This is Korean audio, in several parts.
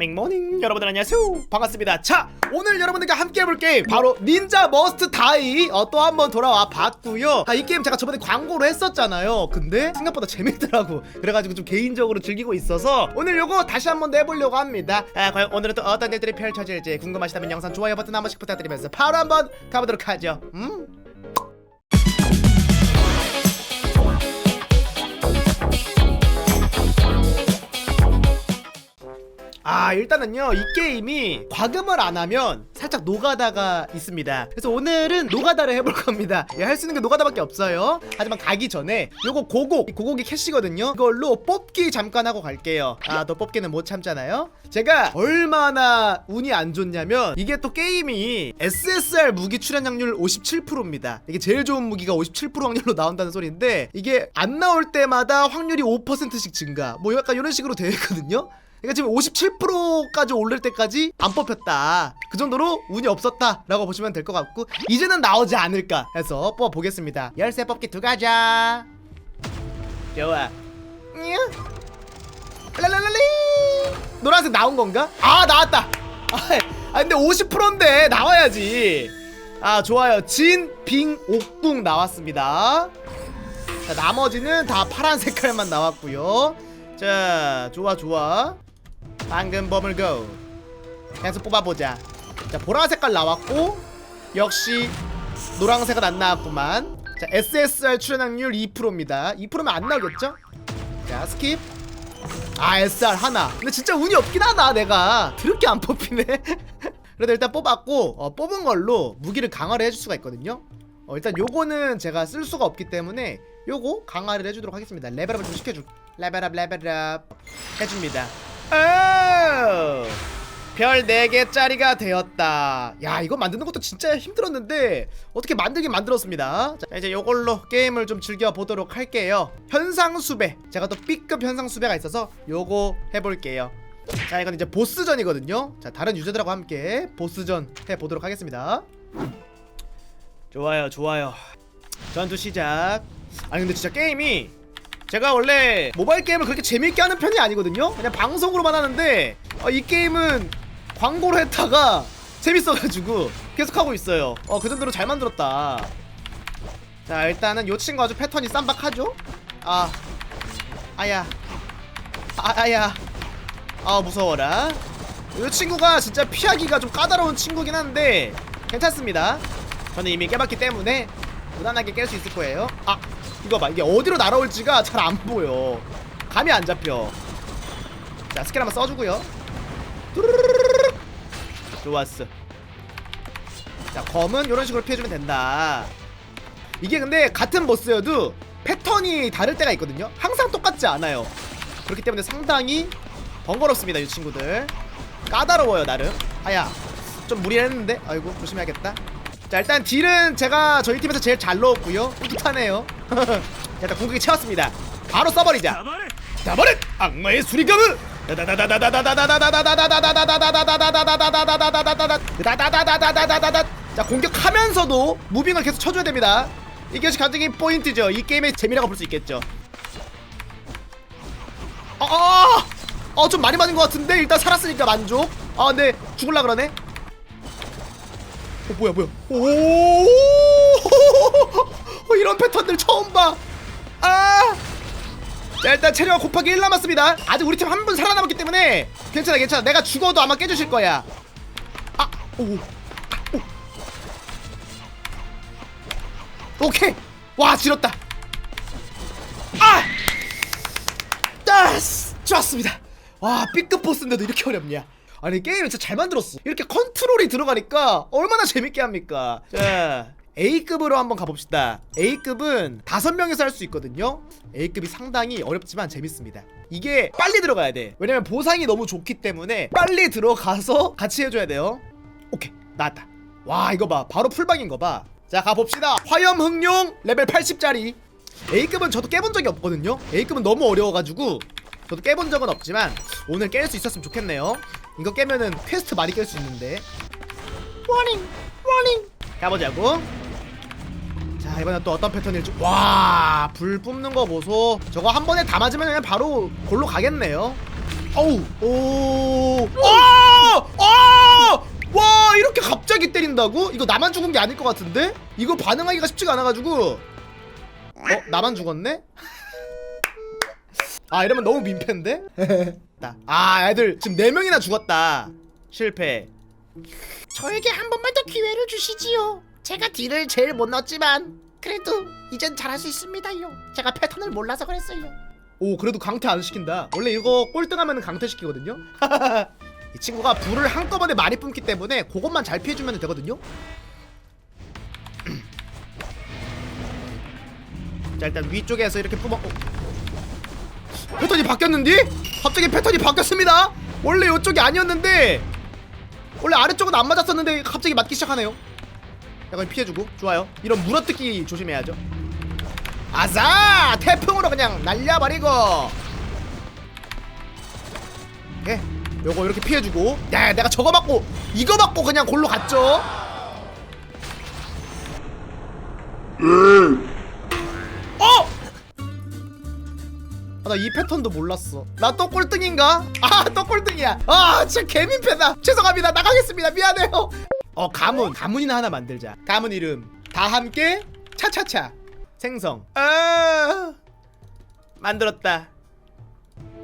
맹모닝 여러분들 안녕하세요. 반갑습니다. 자 오늘 여러분들과 함께 해볼 게임 바로 닌자 머스트 다이 어, 또 한번 돌아와 봤고요. 아, 이 게임 제가 저번에 광고로 했었잖아요. 근데 생각보다 재밌더라고. 그래가지고 좀 개인적으로 즐기고 있어서 오늘 요거 다시 한번 내보려고 합니다. 아 과연 오늘은 또 어떤 일들이 펼쳐질지 궁금하시다면 영상 좋아요 버튼 한 번씩 부탁드리면서 바로 한번 가보도록 하죠. 음? 아 일단은요 이 게임이 과금을 안 하면 살짝 노가다가 있습니다. 그래서 오늘은 노가다를 해볼 겁니다. 예, 할수 있는 게 노가다밖에 없어요. 하지만 가기 전에 요거 고곡 이 고곡이 캐시거든요. 이걸로 뽑기 잠깐 하고 갈게요. 아 너 뽑기는 못 참잖아요? 제가 얼마나 운이 안 좋냐면 이게 또 게임이 SSR 무기 출연확률 57%입니다. 이게 제일 좋은 무기가 57% 확률로 나온다는 소리인데 이게 안 나올 때마다 확률이 5%씩 증가. 뭐 약간 이런 식으로 되어 있거든요 그러니까 지금 57%까지 오를 때까지 안 뽑혔다. 그 정도로 운이 없었다라고 보시면 될 것 같고 이제는 나오지 않을까 해서 뽑아 보겠습니다. 열쇠 뽑기 두 가자. 좋아. 냐. 랄랄랄리. 노란색 나온 건가? 아 나왔다. 아 근데 50%인데 나와야지. 아 좋아요. 진, 빙, 옥궁 나왔습니다. 자 나머지는 다 파란 색깔만 나왔고요. 자 좋아 좋아. 방금 범을 고 계속 뽑아보자. 자 보라 색깔 나왔고 역시 노란색은 안 나왔구만. 자 SSR 출연 확률 2%입니다. 2%면 안 나오겠죠? 자 스킵. 아 SR 하나. 근데 진짜 운이 없긴 하다 내가. 드럽게 안 뽑히네. 그래도 일단 뽑았고 어, 뽑은 걸로 무기를 강화를 해줄 수가 있거든요. 어, 일단 요거는 제가 쓸 수가 없기 때문에 요거 강화를 해주도록 하겠습니다. 레벨업을 좀 시켜줄 레벨업 레벨업 해줍니다 오! 별 4개짜리가 되었다. 야 이거 만드는 것도 진짜 힘들었는데 어떻게 만들긴 만들었습니다. 자 이제 요걸로 게임을 좀 즐겨보도록 할게요. 현상수배. 제가 또 B급 현상수배가 있어서 요거 해볼게요. 자 이건 이제 보스전이거든요. 자 다른 유저들하고 함께 보스전 해보도록 하겠습니다. 좋아요 좋아요. 전투 시작. 아니 근데 진짜 게임이 제가 원래 모바일 게임을 그렇게 재밌게 하는 편이 아니거든요. 그냥 방송으로만 하는데 어, 이 게임은 광고로 했다가 재밌어가지고 계속 하고 있어요. 어그 정도로 잘 만들었다. 자 일단은 요 친구 아주 패턴이 쌈박하죠? 아 아야. 아, 아야. 아 무서워라. 이 친구가 진짜 피하기가 좀 까다로운 친구긴 한데 괜찮습니다. 저는 이미 깨봤기 때문에 무난하게 깰 수 있을 거예요. 아 이거 봐. 이게 어디로 날아올지가 잘 안 보여. 감이 안 잡혀. 자 스킬 한번 써주고요. 뚜루루루루루. 좋았어 자 검은 이런 식으로 피해주면 된다 이게 근데 같은 보스여도 패턴이 다를 때가 있거든요 항상 똑같지 않아요 그렇기 때문에 상당히 번거롭습니다 이 친구들 까다로워요 나름 아야 좀 무리했는데 아이고 조심해야겠다 자 일단 딜은 제가 저희 팀에서 제일 잘 넣었고요 뿌듯하네요 일단 공격이 채웠습니다 바로 써버리자 다버릇 악마의 수리검을 자 공격하면서도 무빙을 계속 쳐줘야 됩니다 이것이 가장 포인트죠 이 게임의 재미라고 볼 수 있겠죠 아, 어, 좀 많이 맞은 것 같은데 일단 살았으니까 만족. 아, 근데 죽을라 그러네. 어, 뭐야, 뭐야? 오, 어, 이런 패턴들 처음 봐. 아, 자 일단 체력 곱하기 1 남았습니다. 아직 우리 팀 한 분 살아남았기 때문에 괜찮아, 괜찮아. 내가 죽어도 아마 깨주실 거야. 아, 오, 오. 오케이. 와, 지렸다. 아. 아, 좋았습니다. 와, B급 보스인데도 이렇게 어렵냐? 아니 게임을 진짜 잘 만들었어. 이렇게 컨트롤이 들어가니까 얼마나 재밌게 합니까? 자, A급으로 한번 가봅시다. A급은 다섯 명이서 할 수 있거든요. A급이 상당히 어렵지만 재밌습니다. 이게 빨리 들어가야 돼. 왜냐면 보상이 너무 좋기 때문에 빨리 들어가서 같이 해줘야 돼요. 오케이, 나왔다. 와, 이거 봐. 바로 풀방인 거 봐. 자, 가봅시다. 화염 흑룡 레벨 80짜리. A급은 저도 깨본 적이 없거든요. A급은 너무 어려워가지고 저도 깨본 적은 없지만 오늘 깰 수 있었으면 좋겠네요. 이거 깨면은 퀘스트 많이 깰 수 있는데. 워닝 워닝 가보자고. 자 이번엔 또 어떤 패턴일지. 와 불 뿜는 거 보소. 저거 한 번에 다 맞으면 그냥 바로 골로 가겠네요. 어우 오오오와 아, 아! 이렇게 갑자기 때린다고? 이거 나만 죽은 게 아닐 것 같은데? 이거 반응하기가 쉽지가 않아가지고. 어? 나만 죽었네? 아 이러면 너무 민폐인데? 나- 아 애들 지금 4명이나 죽었다 실패 저에게 한 번만 더 기회를 주시지요. 제가 딜을 제일 못 넣었지만 그래도 이젠 잘할 수 있습니다요. 제가 패턴을 몰라서 그랬어요. 오 그래도 강퇴 안 시킨다 원래 이거 꼴등하면 강퇴 시키거든요 이 친구가 불을 한꺼번에 많이 뿜기 때문에 그것만 잘 피해주면 되거든요 자 일단 위쪽에서 이렇게 뿜어 어. 패턴이 바뀌었는데? 갑자기 패턴이 바뀌었습니다. 원래 이쪽이 아니었는데 원래 아래쪽은 안 맞았었는데 갑자기 맞기 시작하네요. 약간 피해주고. 좋아요. 이런 물어뜯기 조심해야죠. 아자! 태풍으로 그냥 날려버리고. 오케이 요거 이렇게 피해주고. 야 내가 저거 맞고 이거 맞고 그냥 골로 갔죠? 어! 나 이 패턴도 몰랐어. 나 또 꼴등인가? 아 또 꼴등이야. 아 진짜 개민폐다. 죄송합니다. 나가겠습니다. 미안해요. 어 가문. 가문이나 하나 만들자. 가문 이름. 다 함께 차차차. 생성. 아 만들었다.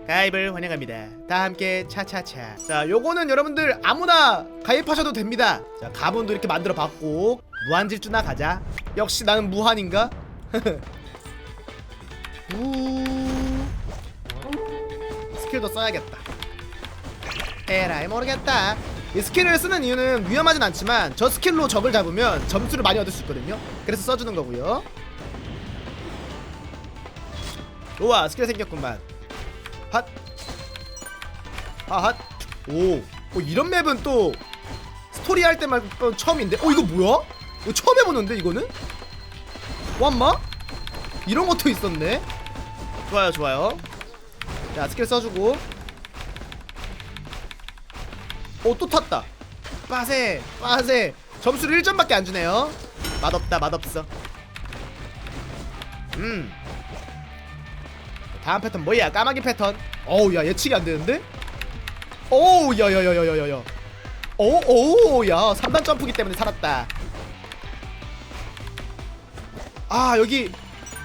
가입을 환영합니다. 다 함께 차차차. 자 요거는 여러분들 아무나 가입하셔도 됩니다. 자 가문도 이렇게 만들어 봤고. 무한질주나 가자. 역시 나는 무한인가? 우 스킬도 써야겠다. 에라이 모르겠다. 이 스킬을 쓰는 이유는 위험하진 않지만 저 스킬로 적을 잡으면 점수를 많이 얻을 수 있거든요. 그래서 써주는 거고요. 좋아 스킬 생겼구만. 핫. 아핫. 오, 어, 이런 맵은 또 스토리 할 때 말고 처음인데? 어 이거 뭐야? 이거 처음 해보는데 이거는? 완마? 이런 것도 있었네. 좋아요 좋아요 자 스킬 써주고. 오 또 탔다. 빠세 빠세. 점수를 1점밖에 안 주네요. 맛없다 맛없어. 음. 다음 패턴 뭐야? 까마귀 패턴. 어우 야 예측이 안 되는데? 오우 야야야야야야야 오오우 야 3단 점프기 때문에 살았다. 아 여기.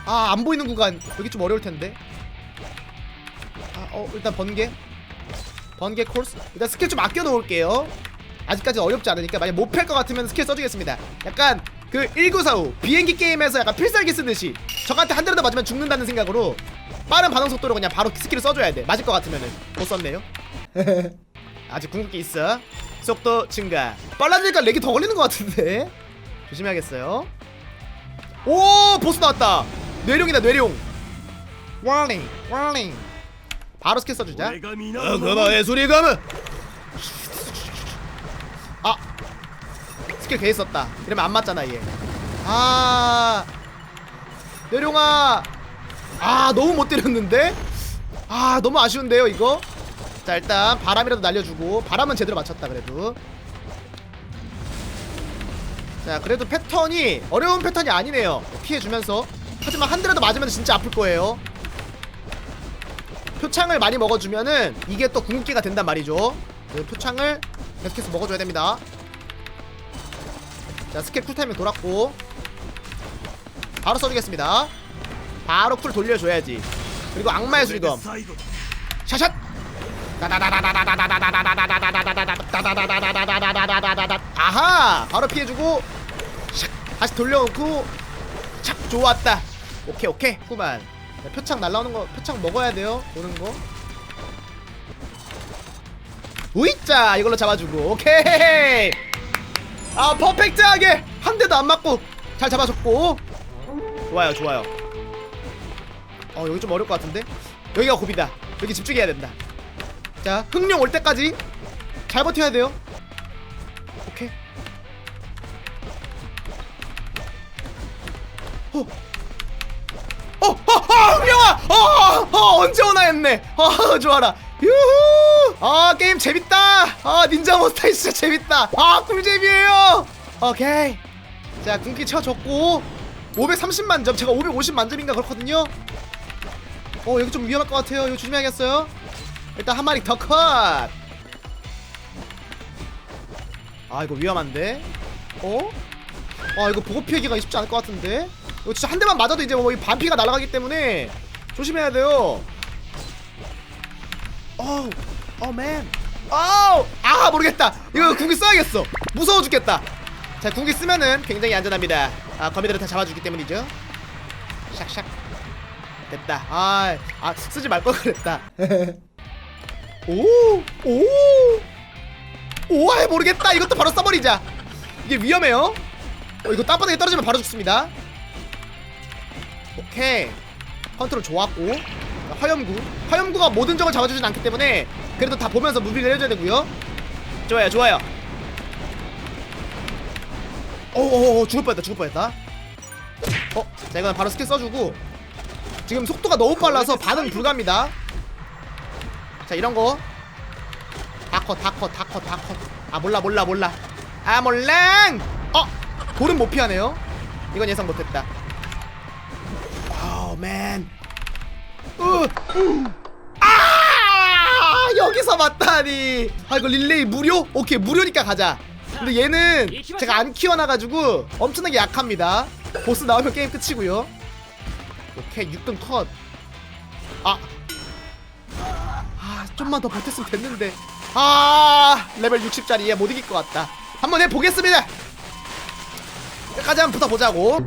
아 안 보이는 구간. 여기 좀 어려울 텐데. 아 어 일단 번개. 번개 코스. 일단 스킬 좀 아껴 놓을게요. 아직까지 어렵지 않으니까 만약 못팔것 같으면 스킬 써주겠습니다. 약간 그 1945 비행기 게임에서 약간 필살기 쓰듯이 적한테 한 대라도 맞으면 죽는다는 생각으로 빠른 반응 속도로 그냥 바로 스킬을 써줘야 돼. 맞을 것 같으면은. 못 썼네요. 아직 궁극기 있어? 속도 증가. 빨라지니까 렉이 더 걸리는 것 같은데? 조심해야겠어요. 오 보스 나왔다. 뇌룡이다 뇌룡. Warning warning 바로 스킬 써주자. 어 그만 애소리. 가면. 아 스킬 개 있었다. 이러면 안 맞잖아 얘아 뇌룡아. 아 너무 못 때렸는데? 아 너무 아쉬운데요 이거? 자 일단 바람이라도 날려주고 바람은 제대로 맞췄다 그래도. 자 그래도 패턴이 어려운 패턴이 아니네요. 피해주면서. 하지만 한 대라도 맞으면 진짜 아플 거예요 표창을 많이 먹어주면은 이게 또 궁극기가 된단 말이죠. 그 표창을 계속해서 먹어줘야 됩니다. 자 스킬 쿨타임이 돌았고. 바로 써주겠습니다. 바로 쿨 돌려줘야지. 그리고 악마의 수리검. 샤샷! 아하! 바로 피해주고 샥! 다시 돌려놓고 착 좋았다. 오케이 오케이. 후 만 표창 날라오는 거 표창 먹어야 돼요. 오는 거. 우이자 이걸로 잡아주고. 오케이! 아 퍼펙트하게! 한 대도 안 맞고 잘 잡아줬고. 좋아요 좋아요. 어 여기 좀 어려울 것 같은데? 여기가 고비다. 여기 집중해야 된다. 자 흥룡 올 때까지 잘 버텨야 돼요. 오케이. 어. 어, 흥룡아! 어, 어, 언제 오나 했네. 아, 좋아라. 유후! 아, 게임 재밌다. 아, 닌자 몬스터 진짜 재밌다. 아, 꿀잼이에요. 오케이. 자, 군기 쳐줬고 530만 점. 제가 550만 점인가 그렇거든요. 어, 여기 좀 위험할 것 같아요. 이거 조심해야겠어요. 일단 한 마리 더 컷. 아, 이거 위험한데. 어? 아 이거 보고 피하기가 쉽지 않을 것 같은데 이거 진짜 한 대만 맞아도 이제 뭐이 반피가 날아가기 때문에 조심해야 돼요. 어우 어맨. 어우 아 모르겠다. 이거 궁기 써야겠어. 무서워 죽겠다. 자 궁기 쓰면은 굉장히 안전합니다. 아 거미들을 다 잡아주기 때문이죠. 샥샥. 됐다. 아, 아 쓰지 말 걸 그랬다. 오오. 오아이 모르겠다. 이것도 바로 써버리자. 이게 위험해요. 어 이거 땅바닥에 떨어지면 바로 죽습니다 오케이. 컨트롤 좋았고. 자, 화염구. 화염구가 모든 적을 잡아주진 않기 때문에 그래도 다 보면서 무빙을 해줘야 되고요. 좋아요 좋아요. 어어어 죽을 뻔했다 죽을 뻔했다. 어? 자 이건 바로 스킬 써주고. 지금 속도가 너무 빨라서 반응 불가입니다. 자 이런거. 다컷 아 몰라 몰라 몰라. 아 몰랑! 어 볼은 못 피하네요. 이건 예상 못했다 맨 으. 아 여기서 맞다니. 아 이거 릴레이 무료? 오케이 무료니까 가자. 근데 얘는 제가 안 키워놔가지고 엄청나게 약합니다. 보스 나오면 게임 끝이고요. 오케이 6등 컷. 아. 아 좀만 더 버텼으면 됐는데. 아 레벨 60짜리 얘 못 이길 것 같다. 한번 해보겠습니다. 끝까지 한번 붙어보자고.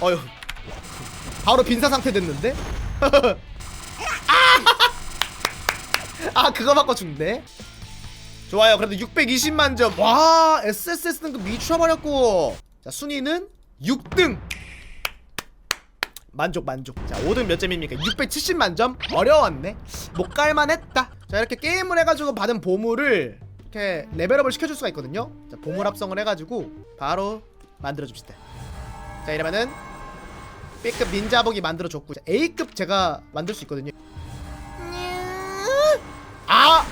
어휴 바로 빈사 상태 됐는데? 아! 그거 바꿔 죽네? 좋아요. 그래도 620만 점와 SSS 등급 미쳐버렸고. 자 순위는 6등. 만족 만족. 자 5등 몇 점입니까? 670만 점? 어려웠네. 못 갈만 했다. 자 이렇게 게임을 해가지고 받은 보물을 이렇게 레벨업을 시켜줄 수가 있거든요. 자 보물 합성을 해가지고 바로 만들어줍시다. 자 이러면은 B급 닌자복이 만들어줬고 자, A급 제가 만들 수 있거든요. 아!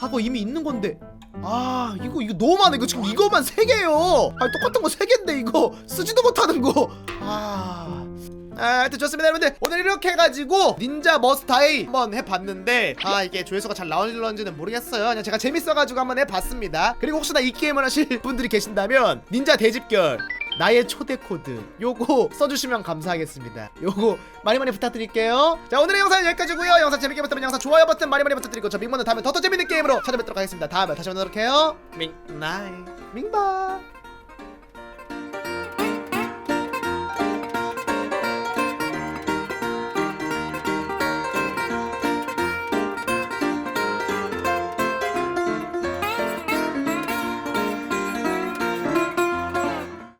하고 이미 있는 건데. 아 이거 이거 너무 많아. 이거 지금 이거만 세 개요. 아 똑같은 거세 개인데 이거 쓰지도 못하는 거아. 아, 하여튼 좋습니다 여러분들. 오늘 이렇게 해가지고 닌자 머스타이 한번 해봤는데 아 이게 조회수가 잘 나올런지는 모르겠어요. 그냥 제가 재밌어가지고 한번 해봤습니다. 그리고 혹시나 이 게임을 하실 분들이 계신다면 닌자 대집결 나의 초대 코드. 요거 써주시면 감사하겠습니다. 요거 많이 많이 부탁드릴게요. 자 오늘의 영상은 여기까지고요. 영상 재밌게 봤다면 영상 좋아요 버튼 많이 많이 부탁드리고 저 밍모는 다음에 더더 재밌는 게임으로 찾아뵙도록 하겠습니다. 다음에 다시 만나도록 해요. 밍나이 밍바